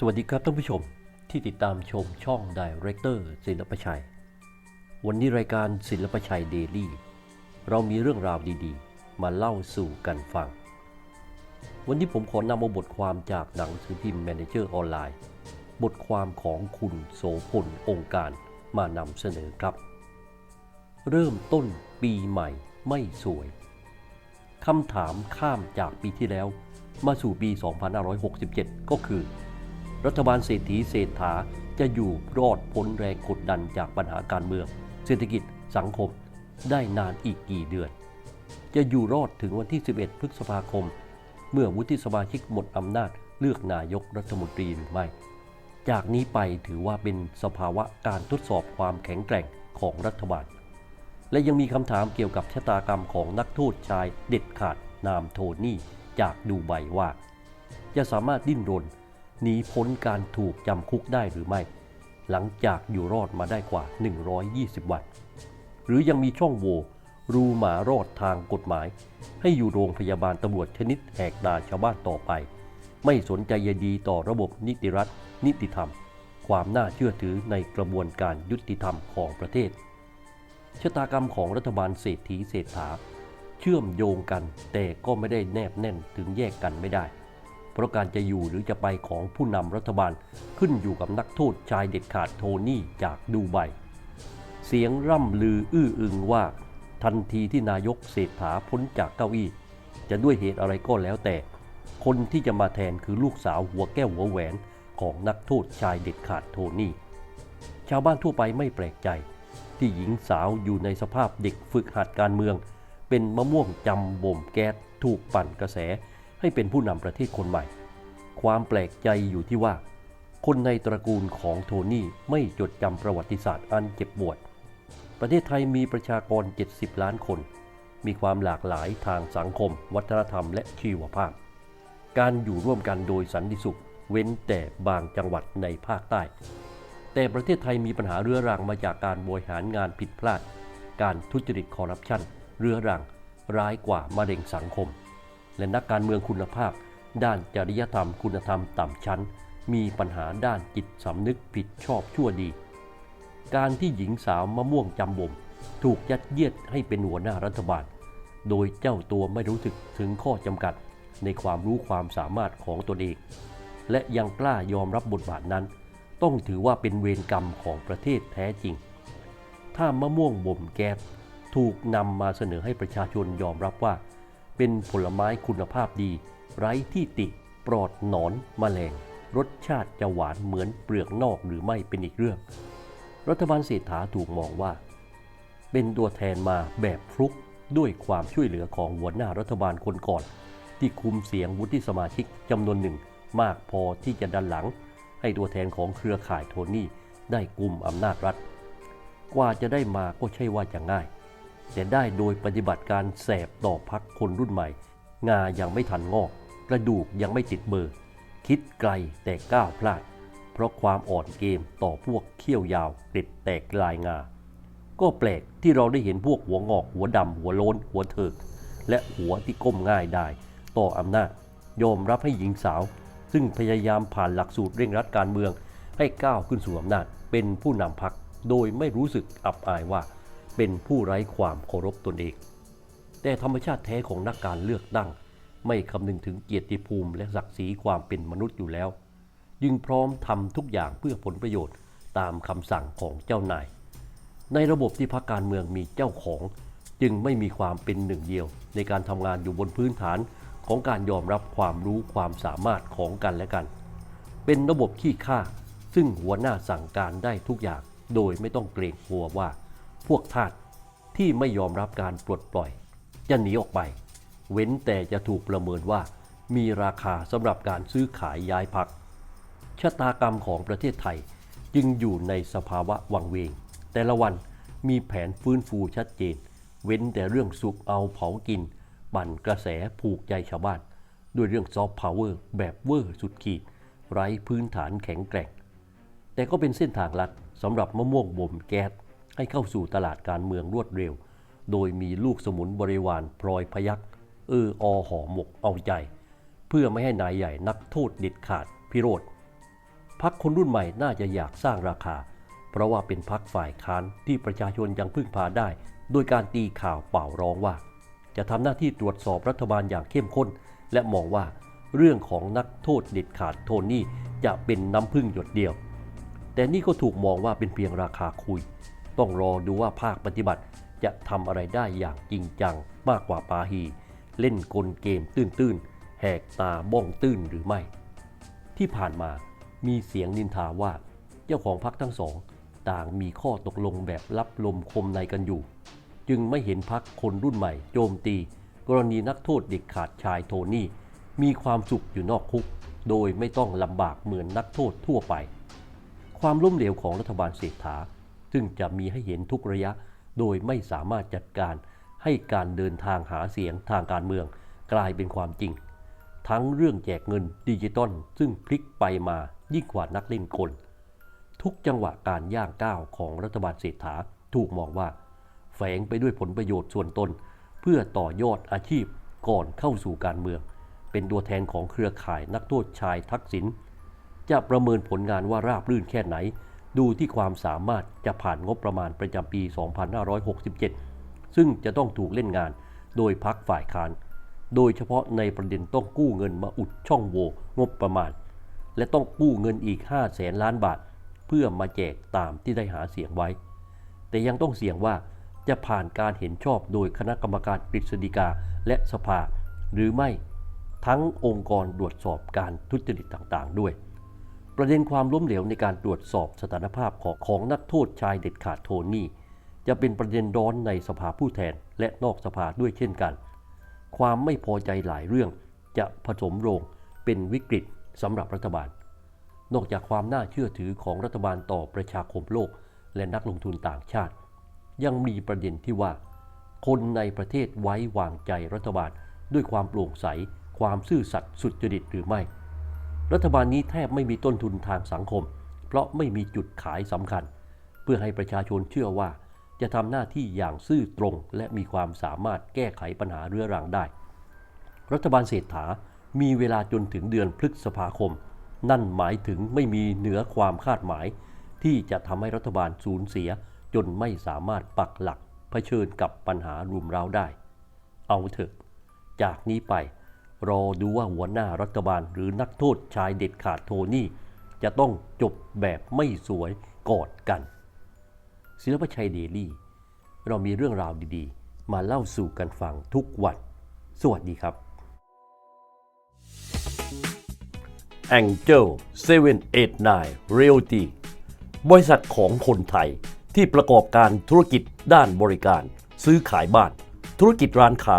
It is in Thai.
สวัสดีครับท่านผู้ชมที่ติดตามชมช่องดเรคเตอร์ศิลปชัย วันนี้รายการศิลปชัยเดลี่ เรามีเรื่องราวดีๆ มาเล่าสู่กันฟัง วันนี้ผมขอนำเอาบทความจากหนังสือพิมพ์ Manager ออนไลน์ บทความของคุณโสพลองค์การมานำเสนอครับ เริ่มต้นปีใหม่ไม่สวยคำถามข้ามจากปีที่แล้วมาสู่ปี 2567 ก็คือ รัฐบาลเศรษฐีเศรษฐาจะอยู่รอดพ้นแรงกดดันจากปัญหาการเมือง เศรษฐกิจสังคมได้นานอีกกี่เดือน จะอยู่รอดถึงวันที่ 11 พฤษภาคม เมื่อวุฒิสมาชิกหมดอำนาจเลือกนายกรัฐมนตรีหรือไม่ จากนี้ไปถือว่าเป็นสภาวะการทดสอบความแข็งแกร่งของรัฐบาล และยังมีคำถามเกี่ยวกับชะตากรรมของนักโทษชายเด็ดขาดนามโทนี่จากดูไบว่า จะสามารถดิ้นรน หนีพ้นการถูกจำคุกได้หรือไม่ หลังจากอยู่รอดมาได้กว่า 120 วัน หรือยังมีช่องโหว่รูหมารอดทางกฎหมาย ให้อยู่โรงพยาบาลตำรวจชนิดแหกด่าชาวบ้านต่อไป ไม่สนใจใยดีต่อระบบนิติรัฐ นิติธรรม ความน่าเชื่อถือในกระบวนการยุติธรรมของประเทศชะตากรรมของรัฐบาลเศรษฐีเศรษฐา เชื่อมโยงกันแต่ก็ไม่ได้แนบแน่นถึงแยกกันไม่ได้ เพราะการจะอยู่หรือจะไปของผู้นำรัฐบาลขึ้นอยู่กับนักโทษชายเด็ดขาดโทนี่จากดูไบเสียงร่ำลืออื้ออึงว่า ทันทีที่นายกเศรษฐาพ้นจากเก้าอี้ จะด้วยเหตุอะไรก็แล้วแต่ คนที่จะมาแทนคือลูกสาวหัวแก้วหัวแหวนของนักโทษชายเด็ดขาดโทนี่ ชาวบ้านทั่วไปไม่แปลกใจ ที่หญิงสาวอยู่ในสภาพเด็กฝึกหัดการเมือง เป็นมะม่วงจำบ่มแก๊สถูกปั่นกระแส ให้เป็นผู้นำประเทศคนใหม่ ความแปลกใจอยู่ที่ว่า คนในตระกูลของโทนี่ไม่จดจำประวัติศาสตร์อันเจ็บปวด ประเทศไทยมีประชากร 70 ล้านคน มีความหลากหลายทางสังคม วัฒนธรรมและชีวภาพ การอยู่ร่วมกันโดยสันติสุข เว้นแต่บางจังหวัดในภาคใต้ แต่ประเทศไทยมีปัญหาเรื้อรังมาจากการบริหารงานผิดพลาด การทุจริตคอร์รัปชันเรื้อรังร้ายกว่ามะเร็งสังคม และนักการเมืองคุณภาพ ด้านจริยธรรมคุณธรรมต่ำชั้น มีปัญหาด้านจิตสำนึกผิดชอบชั่วดี การที่หญิงสาวมะม่วงจำบ่มถูกยัดเยียดให้เป็นหัวหน้ารัฐบาล โดยเจ้าตัวไม่รู้สึกถึงข้อจำกัดในความรู้ความสามารถของตนเอง และยังกล้ายอมรับบทบาทนั้น ต้องถือว่าเป็นเวรกรรมของประเทศแท้จริง ถ้ามะม่วงบ่มแก๊สถูกนำมาเสนอให้ประชาชนยอมรับว่า เป็นผลไม้คุณภาพดี ไร้ที่ติ ปลอดหนอนมแมลง รสชาติจะหวานเหมือนเปลือกนอกหรือไม่เป็นอีกเรื่อง รัฐบาลเศรษฐาถูกมองว่า เป็นตัวแทนมาแบบฟลุกด้วยความช่วยเหลือของหัวหน้ารัฐบาลคนก่อน ที่คุมเสียงวุฒิสมาชิกจำนวนหนึ่ง มากพอที่จะดันหลัง ให้ตัวแทนของเครือข่ายโทนี่ได้กลุ่มอำนาจรัฐ กว่าจะได้มาก็ใช่ว่าจะง่าย แต่ได้โดยปฏิบัติการแสบต่อพักคนรุ่นใหม่ งายังไม่ทันงอก กระดูกยังไม่ติดเบอร์ คิดไกลแต่ก้าวพลาด เพราะความอ่อนเกมต่อพวกเขี้ยวยาวกล็ดแตกลายงา ก็แปลกที่เราได้เห็นพวกหัวงอกหัวดำหัวโล้นหัวเถิก และหัวที่ก้มง่ายได้ ต่ออำนาจยอมรับให้หญิงสาว ซึ่งพยายามผ่านหลักสูตรเร่งรัดการเมือง ให้ก้าวขึ้นสู่อำนาจเป็นผู้นำพรรคโดยไม่รู้สึกอับอายว่า เป็นผู้ไร้ความเคารพตนเอง แต่ธรรมชาติแท้ของนักการเลือกตั้ง ไม่คำนึงถึงเกียรติภูมิและศักดิ์ศรีความเป็นมนุษย์อยู่แล้วยึงพร้อมทำทุกอย่างเพื่อผลประโยชน์ตามคำสั่งของเจ้านาย ในระบบที่พรรคการเมืองมีเจ้าของ จึงไม่มีความเป็นหนึ่งเดียว ในการทำงานอยู่บนพื้นฐานของการยอมรับความรู้ความสามารถของกันและกัน เป็นระบบขี้ข้าซึ่งหัวหน้าสั่งการได้ทุกอย่างโดยไม่ต้องเกรงกลัวว่า พวกทาสที่ไม่ยอมรับการปลดปล่อย จะหนีออกไป เว้นแต่จะถูกประเมินว่า มีราคาสำหรับการซื้อขายย้ายพัก ชะตากรรมของประเทศไทยจึงอยู่ในสภาวะวังเวง แต่ละวันมีแผนฟื้นฟูชัดเจน เว้นแต่เรื่องสุกเอาเผากินบั่นกระแสผูกใจชาวบ้าน ด้วยเรื่องซอฟต์พาวเวอร์แบบเวอร์สุดขีด ไร้พื้นฐานแข็งแกร่ง แต่ก็เป็นเส้นทางลัดสำหรับมะม่วงบ่มแก๊ส ให้เข้าสู่ตลาดการเมืองรวดเร็ว โดยมีลูกสมุนบริวารพลอยพยักเอออห่อหมกเอาใจ เพื่อไม่ให้นายใหญ่นักโทษเด็ดขาดพิโรธพักคนรุ่นใหม่น่าจะอยากสร้างราคา เพราะว่าเป็นพักฝ่ายค้านที่ประชาชนยังพึ่งพาได้ โดยการตีข่าวเป่าร้องว่า จะทำหน้าที่ตรวจสอบรัฐบาลอย่างเข้มข้น และมองว่าเรื่องของนักโทษเด็ดขาดโทนี่จะเป็นน้ำพึ่งหยดเดียว แต่นี่ก็ถูกมองว่าเป็นเพียงราคาคุย ต้องรอดูว่าภาคปฏิบัติจะทำอะไรได้อย่างจริงจังมากกว่าปาฮี เล่นกลเกมตื้นๆ แหกตาบ้องตื้นหรือไม่ ที่ผ่านมามีเสียงนินทาว่า เจ้าของพักทั้งสอง ต่างมีข้อตกลงแบบรับลมคมในกันอยู่ จึงไม่เห็นพักคนรุ่นใหม่โจมตี กรณีนักโทษเด็กขาดชายโทนี่ มีความสุขอยู่นอกคุก โดยไม่ต้องลำบากเหมือนนักโทษทั่วไป ความล้มเหลวของรัฐบาลเศรษฐา ซึ่งจะมีให้เห็นทุกระยะ โดยไม่สามารถจัดการให้การเดินทางหาเสียงทางการเมืองกลายเป็นความจริง ทั้งเรื่องแจกเงินดิจิตอลซึ่งพลิกไปมายิ่งกว่านักเล่นกลทุกจังหวะการย่างก้าวของรัฐบาลเศรษฐาถูกมองว่า แฝงไปด้วยผลประโยชน์ส่วนตน เพื่อต่อยอดอาชีพก่อนเข้าสู่การเมือง เป็นตัวแทนของเครือข่ายนักโทษชายทักษิณจะประเมินผลงานว่าราบรื่นแค่ไหน ดูที่ความสามารถจะผ่านงบประมาณประจำปี 2567 ซึ่งจะต้องถูกเล่นงานโดยพักฝ่ายค้าน โดยเฉพาะในประเด็นต้องกู้เงินมาอุดช่องโหว่งบประมาณ และต้องกู้เงินอีก5แสนล้านบาท เพื่อมาแจกตามที่ได้หาเสียงไว้ แต่ยังต้องเสี่ยงว่าจะผ่านการเห็นชอบโดยคณะกรรมการกฤษฎีกาและสภา หรือไม่ทั้งองค์กรตรวจสอบการทุจริตต่างๆ ด้วย ประเด็นความล้มเหลวในการตรวจสอบสถานภาพของของนักโทษชายเด็ดขาดโทนี่ จะเป็นประเด็นร้อนในสภาผู้แทนและนอกสภาด้วยเช่นกัน ความไม่พอใจหลายเรื่องจะผสมโรงเป็นวิกฤตสำหรับรัฐบาล นอกจากความน่าเชื่อถือของรัฐบาลต่อประชาคมโลก และนักลงทุนต่างชาติ ยังมีประเด็นที่ว่า คนในประเทศไว้วางใจรัฐบาลด้วยความโปร่งใส ความซื่อสัตย์สุจริตหรือไม่ รัฐบาลนี้แทบไม่มีต้นทุนทางสังคม เพราะไม่มีจุดขายสำคัญ เพื่อให้ประชาชนเชื่อว่าจะทำหน้าที่อย่างซื่อตรง และมีความสามารถแก้ไขปัญหาเรื้อรังได้ รัฐบาลเศรษฐา มีเวลาจนถึงเดือนพฤษภาคม นั่นหมายถึงไม่มีเหนือความคาดหมาย ที่จะทำให้รัฐบาลสูญเสีย จนไม่สามารถปักหลักเผชิญกับปัญหารุมเร้าได้ เอาเถอะ จากนี้ไป รอดูว่าหัวหน้ารัฐบาลหรือนักโทษชายเด็ดขาดโทนี่ จะต้องจบแบบไม่สวยกอดกัน ศิลปชัยเดลี่ เรามีเรื่องราวดีๆ มาเล่าสู่กันฟังทุกวัน สวัสดีครับ Angel 789 Realty บริษัทของคนไทยที่ประกอบการธุรกิจด้านบริการ ซื้อขายบ้าน ธุรกิจร้านค้า